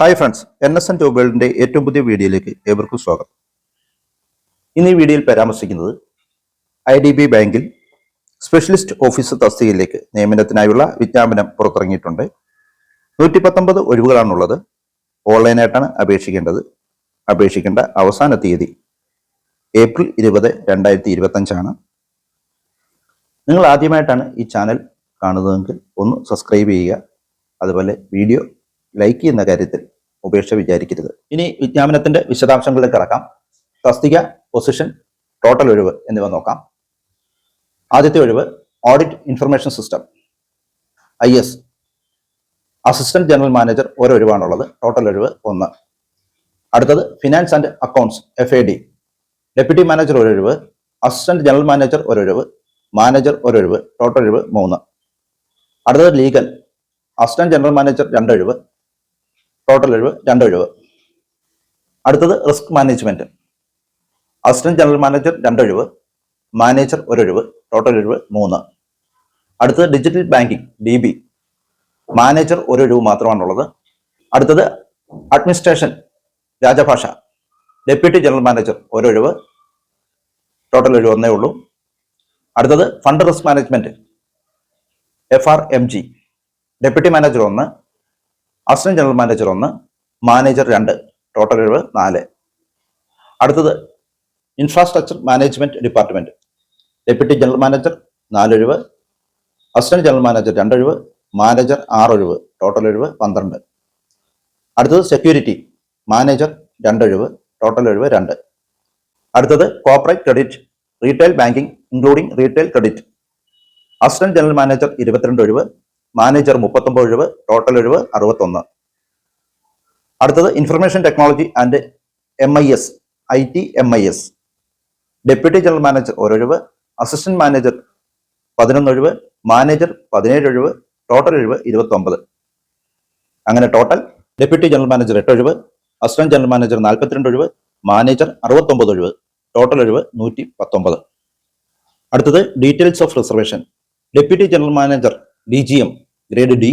Hi friends N S N job വേൾഡിന്റെ ഏറ്റവും പുതിയ വീഡിയോയിലേക്ക് ഏവർക്കും സ്വാഗതം. ഇന്ന് ഈ വീഡിയോയിൽ പരാമർശിക്കുന്നത് ഐ ഡി ബി ബാങ്കിൽ സ്പെഷ്യലിസ്റ്റ് ഓഫീസർ തസ്തികയിലേക്ക് നിയമനത്തിനായുള്ള വിജ്ഞാപനം പുറത്തിറങ്ങിയിട്ടുണ്ട്. നൂറ്റി പത്തൊമ്പത് ഒഴിവുകളാണുള്ളത്. ഓൺലൈനായിട്ടാണ് അപേക്ഷിക്കേണ്ടത്. അപേക്ഷിക്കേണ്ട അവസാന തീയതി ഏപ്രിൽ ഇരുപത് രണ്ടായിരത്തി ഇരുപത്തഞ്ചാണ് നിങ്ങൾ ആദ്യമായിട്ടാണ് ഈ ചാനൽ കാണുന്നതെങ്കിൽ ഒന്ന് സബ്സ്ക്രൈബ് ചെയ്യുക. അതുപോലെ വീഡിയോ ലൈക്ക് ചെയ്യുന്ന കാര്യത്തിൽ ഉപേക്ഷ വിചാരിക്കരുത്. ഇനി വിജ്ഞാപനത്തിന്റെ വിശദാംശങ്ങളിലേക്ക് കടക്കാം. തസ്തിക പൊസിഷൻ ടോട്ടൽ ഒഴിവ് എന്നിവ നോക്കാം. ആദ്യത്തെ ഒഴിവ് audit information system I S assistant general manager ഒരു ടോട്ടൽ ഒഴിവ് ഒന്ന്. അടുത്തത് finance and accounts F A D deputy manager ഒരു ഒഴിവ് അസിസ്റ്റന്റ് ജനറൽ മാനേജർ ഒരു ഒഴിവ് മാനേജർ ഒരു ഒഴിവ് ടോട്ടൽ ഒഴിവ് മൂന്ന്. അടുത്തത് ലീഗൽ അസിസ്റ്റന്റ് ജനറൽ മാനേജർ രണ്ട് ഒഴിവ് ടോട്ടൽ ഒഴിവ് രണ്ട് ഒഴിവ് അടുത്തത് risk management assistant general manager രണ്ടൊഴിവ് manager ഒരൊഴിവ് ടോട്ടൽ ഒഴിവ് മൂന്ന്. അടുത്തത് digital banking D B manager ഒരൊഴിവ് മാത്രമാണുള്ളത്. അടുത്തത് administration Rajbhasha. Deputy general manager ഒരൊഴിവ് total ഒഴിവ് ഒന്നേ ഉള്ളൂ. അടുത്തത് fund risk management F R M G deputy manager ഒന്ന് അസിസ്റ്റന്റ് ജനറൽ മാനേജർ ഒന്ന് മാനേജർ രണ്ട് ടോട്ടൽ ഒഴിവ് നാല്. അടുത്തത് infrastructure management department. Deputy general manager നാലൊഴിവ് assistant general manager രണ്ടൊഴിവ് മാനേജർ ആറൊഴിവ് ടോട്ടൽ ഒഴിവ് പന്ത്രണ്ട്. അടുത്തത് സെക്യൂരിറ്റി മാനേജർ രണ്ടൊഴിവ് ടോട്ടൽ ഒഴിവ് രണ്ട്. അടുത്തത് corporate credit retail banking including retail credit. Assistant general manager ഇരുപത്തിരണ്ട് ഒഴിവ് മാനേജർ മുപ്പത്തൊമ്പത് ഒഴിവ് ടോട്ടൽ ഒഴിവ് അറുപത്തൊന്ന്. അടുത്തത് information technology and M I S I T M I S deputy general manager ഒരൊഴിവ് assistant manager പതിനൊന്ന് ഒഴിവ് മാനേജർ പതിനേഴ് ഒഴിവ് ടോട്ടൽ ഒഴിവ് ഇരുപത്തി ഒമ്പത് അങ്ങനെ ടോട്ടൽ ഡെപ്യൂട്ടി ജനറൽ മാനേജർ എട്ട് ഒഴിവ് അസിസ്റ്റന്റ് ജനറൽ മാനേജർ നാൽപ്പത്തിരണ്ട് ഒഴിവ് മാനേജർ അറുപത്തൊമ്പത് ഒഴിവ് ടോട്ടൽ ഒഴിവ് നൂറ്റി പത്തൊമ്പത്. അടുത്തത് details of reservation deputy general manager D G M grade D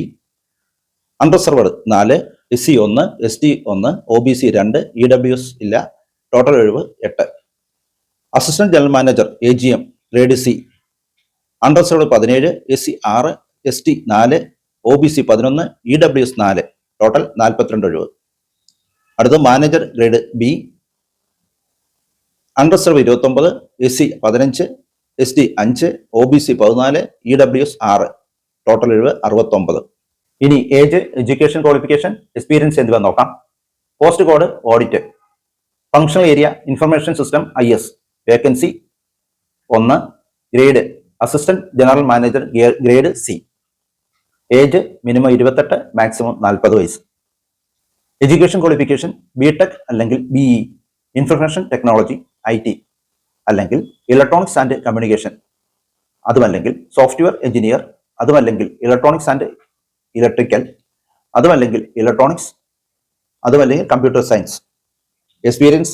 unreserved നാല് എസ് സി ഒന്ന് എസ് ടി ഒന്ന് ഒ ബി സി രണ്ട് ഇ ഡബ്ല്യു എസ് ഇല്ല. ടോട്ടൽ ഒഴിവ് എട്ട്. Assistant general manager A G M grade C unreserved പതിനേഴ് S C ആറ് S T നാല് ഒ ബി സി പതിനൊന്ന് ഇ ഡബ്ല്യു എസ് നാല്. ടോട്ടൽ നാൽപ്പത്തിരണ്ട് ഒഴിവ്. അടുത്ത മാനേജർ ഗ്രേഡ് ബി അൺറിസർവ് ഇരുപത്തൊമ്പത് എസ് സി പതിനഞ്ച് എസ് ടി അഞ്ച് ഒ ബി സി പതിനാല് ഇ ഡബ്ല്യു എസ് ആറ്. ടോട്ടൽ ഒഴിവ് അറുപത്തൊമ്പത്. ഇനി ഏജ് എഡ്യൂക്കേഷൻ ക്വാളിഫിക്കേഷൻ എക്സ്പീരിയൻസ് എന്നിവ നോക്കാം. Post code audit functional area information system I S vacancy ഒന്ന്. Grade assistant general manager grade C age minimum ഇരുപത്തെട്ട് മാക്സിമം നാൽപ്പത് വയസ്സ്. എഡ്യൂക്കേഷൻ ക്വാളിഫിക്കേഷൻ ബി ടെക് അല്ലെങ്കിൽ B E information technology I T അല്ലെങ്കിൽ electronics and communication അതുമല്ലെങ്കിൽ software engineer അതുമല്ലെങ്കിൽ electronics and electrical അതുമല്ലെങ്കിൽ electronics അതുമല്ലെങ്കിൽ കമ്പ്യൂട്ടർ സയൻസ് എക്സ്പീരിയൻസ്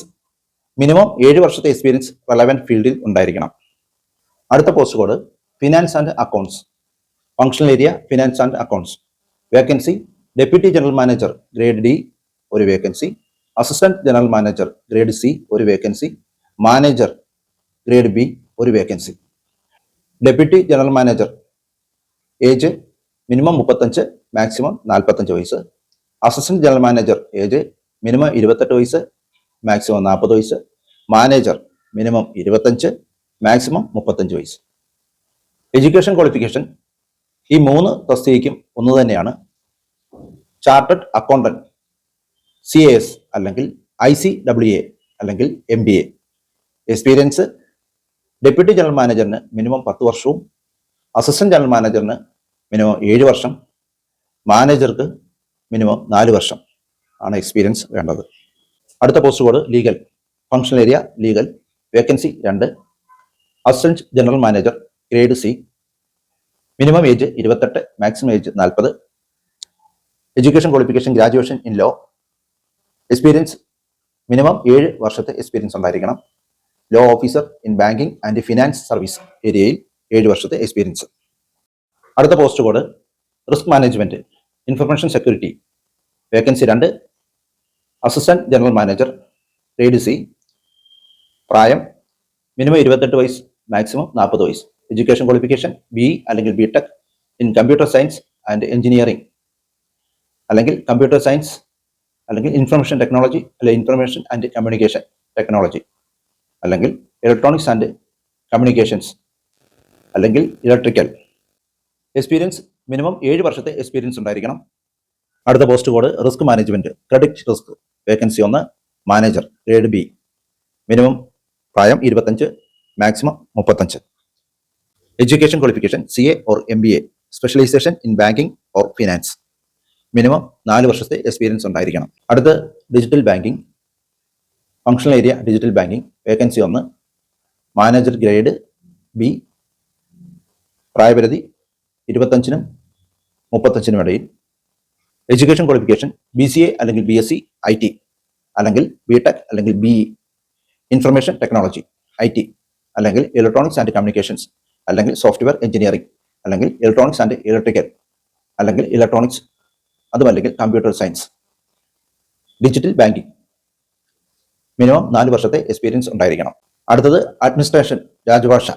മിനിമം ഏഴ് വർഷത്തെ എക്സ്പീരിയൻസ് റെലവന്റ് ഫീൽഡിൽ ഉണ്ടായിരിക്കണം. അടുത്ത post code finance and accounts functional area finance and accounts vacancy deputy general manager grade D ഒരു vacancy assistant general manager grade C ഒരു vacancy manager grade B ഒരു vacancy deputy general manager age minimum മുപ്പത്തഞ്ച് maximum നാൽപ്പത്തഞ്ച് വയസ്സ്. Assistant general manager age minimum ഇരുപത്തെട്ട് വയസ്സ് maximum നാൽപ്പത് വയസ്സ്. മാനേജർ മിനിമം ഇരുപത്തഞ്ച് മാക്സിമം മുപ്പത്തഞ്ച് വയസ്സ്. എഡ്യൂക്കേഷൻ ക്വാളിഫിക്കേഷൻ ഈ മൂന്ന് തസ്തികയ്ക്കും ഒന്ന് തന്നെയാണ്. ചാർട്ടഡ് അക്കൗണ്ടന്റ് സി എസ് അല്ലെങ്കിൽ ഐ സി ഡബ്ല്യു എ അല്ലെങ്കിൽ M B A experience deputy general മാനേജറിന് minimum പത്ത് വർഷവും അസിസ്റ്റന്റ് ജനറൽ മാനേജറിന് മിനിമം ഏഴ് വർഷം. മാനേജർക്ക് മിനിമം നാല് വർഷം ആണ് എക്സ്പീരിയൻസ് വേണ്ടത്. അടുത്ത post code legal functional area legal vacancy രണ്ട്. Assistant general manager grade C minimum age ഇരുപത്തെട്ട് മാക്സിമം ഏജ് നാൽപ്പത് education qualification graduation in law experience minimum ഏഴ് വർഷത്തെ എക്സ്പീരിയൻസ് ഉണ്ടായിരിക്കണം. Law officer in banking and finance service ഏരിയയിൽ ഏഴ് വർഷത്തെ experience അടുത്ത post code risk management information security vacancy രണ്ട് assistant general manager grade C പ്രായം മിനിമം ഇരുപത്തെട്ട് വയസ്സ് മാക്സിമം നാൽപ്പത് വയസ്സ്. എഡ്യൂക്കേഷൻ ക്വാളിഫിക്കേഷൻ ബി അല്ലെങ്കിൽ B tech in computer science and engineering അല്ലെങ്കിൽ കമ്പ്യൂട്ടർ സയൻസ് അല്ലെങ്കിൽ ഇൻഫർമേഷൻ ടെക്നോളജി അല്ലെങ്കിൽ ഇൻഫർമേഷൻ ആൻഡ് കമ്മ്യൂണിക്കേഷൻ ടെക്നോളജി അല്ലെങ്കിൽ ഇലക്ട്രോണിക്സ് ആൻഡ് കമ്മ്യൂണിക്കേഷൻസ് അല്ലെങ്കിൽ ഇലക്ട്രിക്കൽ എക്സ്പീരിയൻസ് മിനിമം ഏഴ് വർഷത്തെ എക്സ്പീരിയൻസ് ഉണ്ടായിരിക്കണം. അടുത്ത post code risk management credit risk vacancy ഒന്ന് മാനേജർ ഗ്രേഡ് ബി മിനിമം പ്രായം ഇരുപത്തഞ്ച് മാക്സിമം മുപ്പത്തഞ്ച്. Education qualification C A or M B A specialisation in banking or finance minimum നാല് വർഷത്തെ എക്സ്പീരിയൻസ് ഉണ്ടായിരിക്കണം. അടുത്ത് digital banking functional area digital banking vacancy ഒന്ന് manager grade B പ്രായപരിധി ഇരുപത്തഞ്ചിനും മുപ്പത്തഞ്ചിനും ഇടയിൽ education qualification B C A അല്ലെങ്കിൽ B S C I T അല്ലെങ്കിൽ ബി ടെക് അല്ലെങ്കിൽ B information technology I T അല്ലെങ്കിൽ ഇലക്ട്രോണിക്സ് ആൻഡ് കമ്മ്യൂണിക്കേഷൻസ് അല്ലെങ്കിൽ സോഫ്റ്റ്വെയർ എഞ്ചിനീയറിംഗ് അല്ലെങ്കിൽ ഇലക്ട്രോണിക്സ് ആൻഡ് ഇലക്ട്രിക്കൽ അല്ലെങ്കിൽ ഇലക്ട്രോണിക്സ് അതുമല്ലെങ്കിൽ computer science. Digital banking. Minimum നാല് വർഷത്തെ എക്സ്പീരിയൻസ് ഉണ്ടായിരിക്കണം. അടുത്തത് അഡ്മിനിസ്ട്രേഷൻ രാജഭാഷ.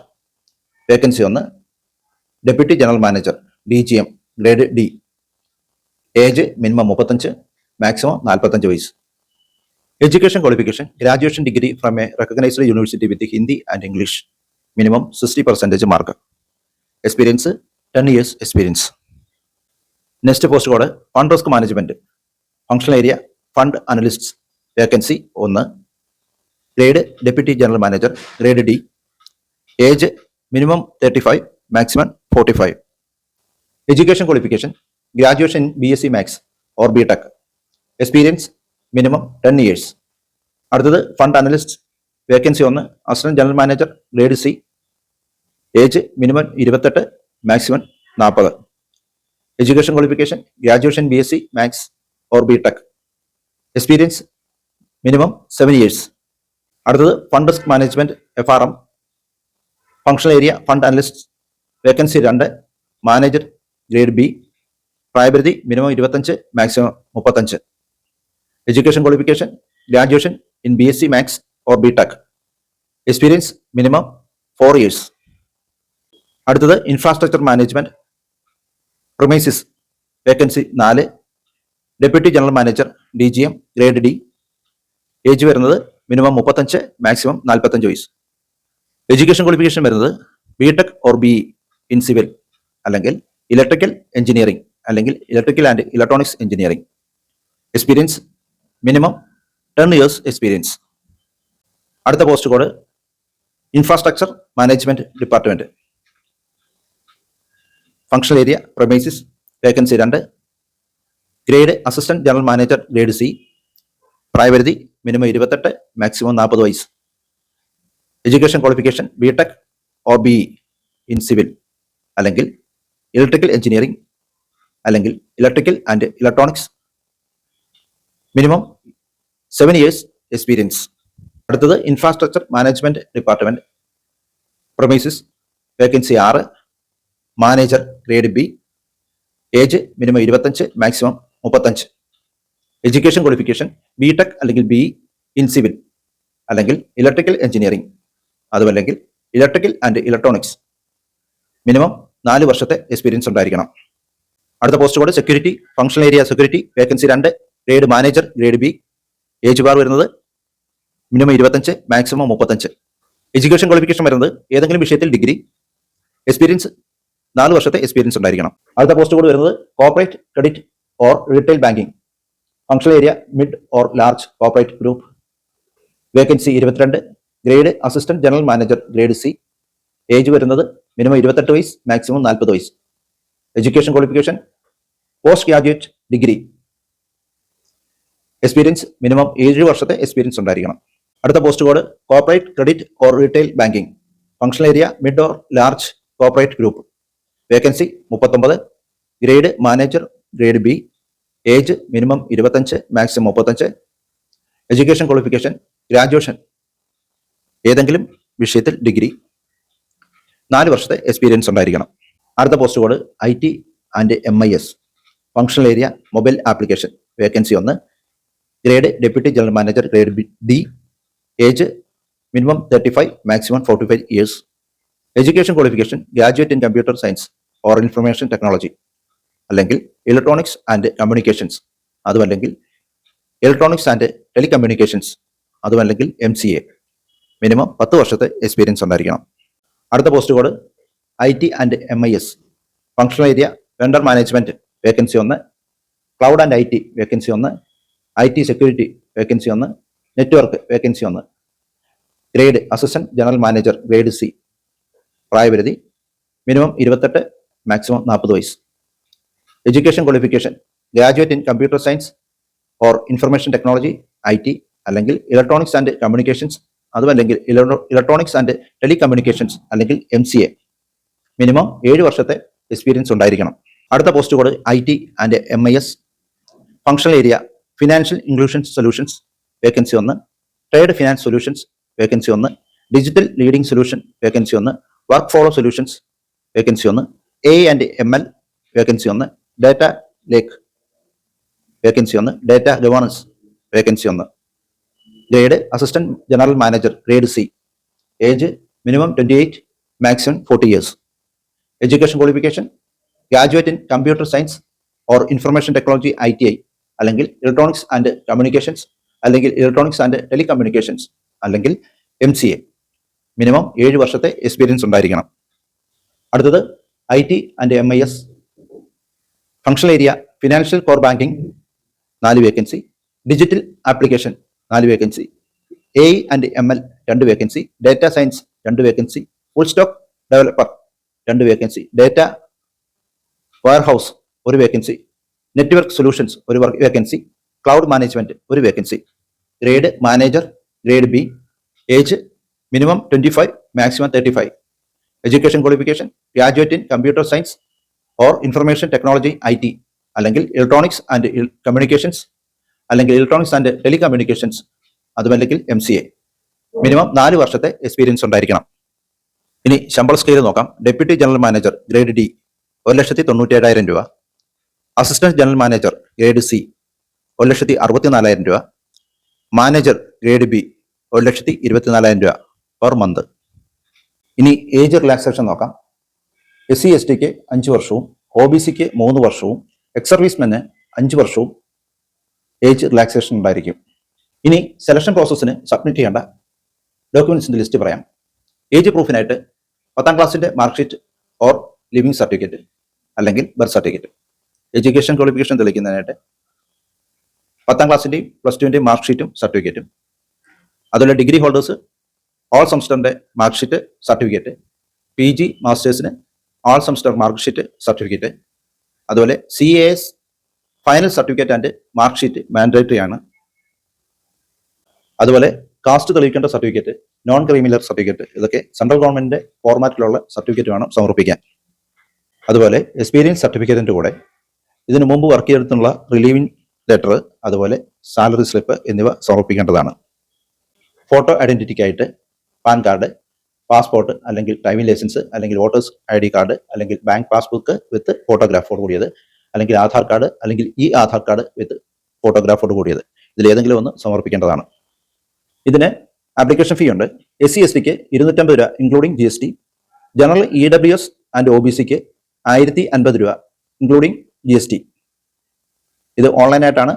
വേക്കൻസി ഒന്ന് deputy general manager D G M grade D age minimum മുപ്പത്തഞ്ച് മാക്സിമം നാൽപ്പത്തഞ്ച് വയസ്സ്. Education qualification graduation degree from a recognised university with Hindi and English minimum sixty percentage mark experience ten years experience next post code fund risk management functional area fund analyst vacancy ഒന്ന്. Grade deputy general manager grade D age minimum thirty five maximum forty five education qualification graduation B S C maths or B tech experience minimum ten years അടുത്തത് fund analyst vacancy ഒന്ന് assistant general manager grade C age minimum ഇരുപത്തെട്ട് maximum നാൽപ്പത് education qualification graduation B S C maths or B tech experience minimum seven years അടുത്തത് fund risk management F R M functional area fund analyst vacancy രണ്ട് manager grade B പ്രായപരിധി minimum ഇരുപത്തഞ്ച് maximum മുപ്പത്തഞ്ച്. Education qualification graduation in B S C maths or B tech. Experience minimum four years. അടുത്തത് infrastructure management. Premises vacancy നാല് deputy general manager D G M grade D. Age വരുന്നത് minimum മുപ്പത്തഞ്ച് maximum നാൽപ്പത്തഞ്ച് വയസ്സ്. Education qualification വരുന്നത് B tech or B in civil അല്ലെങ്കിൽ electrical engineering അല്ലെങ്കിൽ electrical and electronics engineering experience minimum ten years experience അടുത്ത post code infrastructure management department functional area premises vacancy രണ്ട്. Grade assistant general manager grade C പ്രായപരിധി minimum ഇരുപത്തെട്ട് maximum നാൽപ്പത് വയസ്സ്. Education qualification B tech or B in civil അല്ലെങ്കിൽ electrical engineering അല്ലെങ്കിൽ electrical and electronics minimum seven years experience അടുത്തത് infrastructure management department premises vacancy ആറ് manager grade B age minimum ഇരുപത്തഞ്ച് maximum മുപ്പത്തഞ്ച്. എഡ്യൂക്കേഷൻ ക്വാളിഫിക്കേഷൻ ബി ടെക് അല്ലെങ്കിൽ B in civil അല്ലെങ്കിൽ electrical engineering അതുമല്ലെങ്കിൽ electrical and electronics minimum നാല് വർഷത്തെ experience ഉണ്ടായിരിക്കണം. അടുത്ത post code security functional area security vacancy രണ്ട് grade manager grade B age bar വരുന്നത് മിനിമം ഇരുപത്തഞ്ച് മാക്സിമം മുപ്പത്തഞ്ച്. എഡ്യൂക്കേഷൻ ക്വാളിഫിക്കേഷൻ വരുന്നത് ഏതെങ്കിലും വിഷയത്തിൽ ഡിഗ്രി എക്സ്പീരിയൻസ് നാല് വർഷത്തെ എക്സ്പീരിയൻസ് ഉണ്ടായിരിക്കണം. അടുത്ത പോസ്റ്റ് കോഡ് വരുന്നത് corporate credit or retail banking functional area mid or large corporate group vacancy ഇരുപത്തിരണ്ട് grade assistant general manager grade C age വരുന്നത് മിനിമം ഇരുപത്തെട്ട് വയസ്സ് മാക്സിമം നാൽപ്പത് വയസ്സ്. Education qualification post graduate degree experience minimum ഏഴ് വർഷത്തെ experience ഉണ്ടായിരിക്കണം. അടുത്ത post code corporate credit or retail banking functional area mid or large corporate group vacancy മുപ്പത്തൊമ്പത്. Grade manager grade B age minimum ഇരുപത്തഞ്ച് മാക്സിമം മുപ്പത്തഞ്ച്. Education qualification graduation ഏതെങ്കിലും വിഷയത്തിൽ degree നാല് വർഷത്തെ എക്സ്പീരിയൻസ് ഉണ്ടായിരിക്കണം. അടുത്ത post code I T and M I S functional area mobile application vacancy ഒന്ന്. Grade deputy general manager grade D age minimum thirty five maximum forty five years education qualification graduate in computer science or information technology അല്ലെങ്കിൽ electronics and communications അതുമല്ലെങ്കിൽ electronics and telecommunications അതുമല്ലെങ്കിൽ M C A minimum പത്ത് വർഷത്തെ experience ഉണ്ടായിരിക്കണം. അടുത്ത post code I T and M I S functional area vendor management vacancy ഒന്ന്. Cloud and I T vacancy ഒന്ന്. I T security vacancy ഒന്ന്. Network vacancy ഒന്ന്. Grade assistant general manager grade C പ്രായപരിധി minimum ഇരുപത്തെട്ട് maximum നാൽപ്പത് വയസ്സ്. Education qualification graduate in computer science or information technology I അല്ലെങ്കിൽ electronics and communications അതുമല്ലെങ്കിൽ electronics and telecommunications അല്ലെങ്കിൽ എം സി എ മിനിമം ഏഴ് വർഷത്തെ എക്സ്പീരിയൻസ് ഉണ്ടായിരിക്കണം. അടുത്ത post code I T and M I S functional area financial inclusion solutions vacancy ഒന്ന്. Trade finance solutions vacancy ഒന്ന്. Digital leading solution vacancy ഒന്ന്. Work follow solutions vacancy ഒന്ന്. A and M L vacancy ഒന്ന്. Data lake vacancy ഒന്ന്. Data governance vacancy ഒന്ന്. Grade assistant general manager grade C age minimum twenty eight maximum forty years education qualification graduate in computer science or information technology I T I അല്ലെങ്കിൽ electronics and communications അല്ലെങ്കിൽ electronics and telecommunications അല്ലെങ്കിൽ M C A minimum ഏഴ് വർഷത്തെ experience ഉണ്ടായിരിക്കണം. അടുത്തത് I T and M I S functional area financial core banking നാല് vacancy digital application നാല് vacancy A and M L രണ്ട് വേക്കൻസി ഡേറ്റ സയൻസ് രണ്ട് വേക്കൻസി ഫുൾ സ്റ്റോക്ക് ഡെവലപ്പർ രണ്ട് vacancy data warehouse ഒരു vacancy network solutions ഒരു vacancy cloud management ഒരു vacancy grade manager grade B age minimum twenty five maximum thirty five education qualification graduate in computer science or information technology I T അല്ലെങ്കിൽ electronics and communications അല്ലെങ്കിൽ electronics and telecommunications അതുമല്ലെങ്കിൽ M C A minimum നാല് വർഷത്തെ experience ഉണ്ടായിരിക്കണം. ഇനി ശമ്പള scale നോക്കാം. Deputy general manager grade D ഒരു ലക്ഷത്തി തൊണ്ണൂറ്റി ഏഴായിരം രൂപ. Assistant general manager grade C ഒരു ലക്ഷത്തി അറുപത്തിനാലായിരം രൂപ. മാനേജർ ഗ്രേഡ് ബി ഒരു ലക്ഷത്തി ഇരുപത്തിനാലായിരം രൂപ പെർ മന്ത് ഇനി ഏജ് റിലാക്സേഷൻ നോക്കാം. എസ് സി എസ് ടിക്ക് അഞ്ച് വർഷവും ഒ ബി സിക്ക് മൂന്ന് വർഷവും എക്സ് സർവീസ്മെന് അഞ്ച് വർഷവും ഏജ് റിലാക്സേഷൻ ഉണ്ടായിരിക്കും. ഇനി സെലക്ഷൻ പ്രോസസ്സിന് സബ്മിറ്റ് ചെയ്യേണ്ട ഡോക്യുമെന്റ്സിന്റെ ലിസ്റ്റ് പറയാം. ഏജ് പ്രൂഫിനായിട്ട് പത്താം ക്ലാസ്സിന്റെ മാർക്ക്ഷീറ്റ് ഓർ ലിവിംഗ് സർട്ടിഫിക്കറ്റ് അല്ലെങ്കിൽ ബർത്ത് സർട്ടിഫിക്കറ്റ് എഡ്യൂക്കേഷൻ ക്വാളിഫിക്കേഷൻ തെളിയിക്കുന്നതിനായിട്ട് പത്താം ക്ലാസ്സിന്റെയും പ്ലസ് മാർക്ക് ഷീറ്റും സർട്ടിഫിക്കറ്റും അതുപോലെ degree holders all സെമസ്റ്ററിന്റെ mark sheet certificate P G മാസ്റ്റേഴ്സിന് all semester mark sheet certificate അതുപോലെ C A S final certificate and mark sheet mandatory ആണ്. അതുപോലെ caste തെളിയിക്കേണ്ട certificate non creamy layer certificate ഇതൊക്കെ സെൻട്രൽ ഗവൺമെന്റിന്റെ ഫോർമാറ്റിലുള്ള certificate വേണം സമർപ്പിക്കാൻ. അതുപോലെ എക്സ്പീരിയൻസ് സർട്ടിഫിക്കറ്റിന്റെ കൂടെ ഇതിനു മുമ്പ് വർക്ക് ചെയ്തിട്ടുള്ള റിലീവിംഗ് ലെറ്റർ അതുപോലെ സാലറി സ്ലിപ്പ് എന്നിവ സമർപ്പിക്കേണ്ടതാണ്. ഫോട്ടോ ഐഡന്റിറ്റിക്കായിട്ട് പാൻ കാർഡ് പാസ്പോർട്ട് അല്ലെങ്കിൽ ഡ്രൈവിംഗ് ലൈസൻസ് അല്ലെങ്കിൽ വോട്ടേഴ്സ് ഐ ഡി കാർഡ് അല്ലെങ്കിൽ ബാങ്ക് പാസ്ബുക്ക് വിത്ത് ഫോട്ടോഗ്രാഫോട് കൂടിയത് അല്ലെങ്കിൽ ആധാർ കാർഡ് അല്ലെങ്കിൽ ഈ ആധാർ കാർഡ് വിത്ത് ഫോട്ടോഗ്രാഫോട് കൂടിയത്. ഇതിലേതെങ്കിലും ഒന്ന് സമർപ്പിക്കേണ്ടതാണ്. ഇതിന് ആപ്ലിക്കേഷൻ ഫീ ഉണ്ട്. എസ് സി എസ് ടിക്ക് ഇരുന്നൂറ്റമ്പത് രൂപ including G S T general E W S and O B സിക്ക് ആയിരത്തി അൻപത് രൂപ ഇൻക്ലൂഡിംഗ് ജി എസ് ടി ഇത് ഓൺലൈനായിട്ടാണ്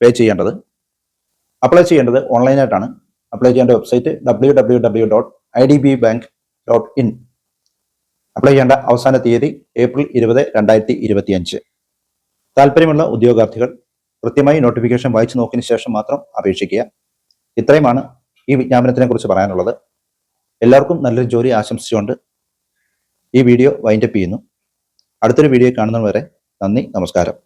പേ ചെയ്യേണ്ടത്. അപ്ലൈ ചെയ്യേണ്ടത് ഓൺലൈനായിട്ടാണ്. അപ്ലൈ ചെയ്യേണ്ട website W W W dot I D B bank dot in apply ചെയ്യേണ്ട അവസാന തീയതി ഏപ്രിൽ ഇരുപത് രണ്ടായിരത്തി ഇരുപത്തി അഞ്ച് താല്പര്യമുള്ള ഉദ്യോഗാർത്ഥികൾ കൃത്യമായി നോട്ടിഫിക്കേഷൻ വായിച്ചു നോക്കിയതിനു ശേഷം മാത്രം അപേക്ഷിക്കുക. ഇത്രയുമാണ് ഈ വിജ്ഞാപനത്തിനെ കുറിച്ച് പറയാനുള്ളത്. എല്ലാവർക്കും നല്ലൊരു ജോലി ആശംസിച്ചുകൊണ്ട് ഈ വീഡിയോ വൈൻഡപ്പ് ചെയ്യുന്നു. അടുത്തൊരു വീഡിയോ കാണുന്നവരെ നന്ദി നമസ്കാരം.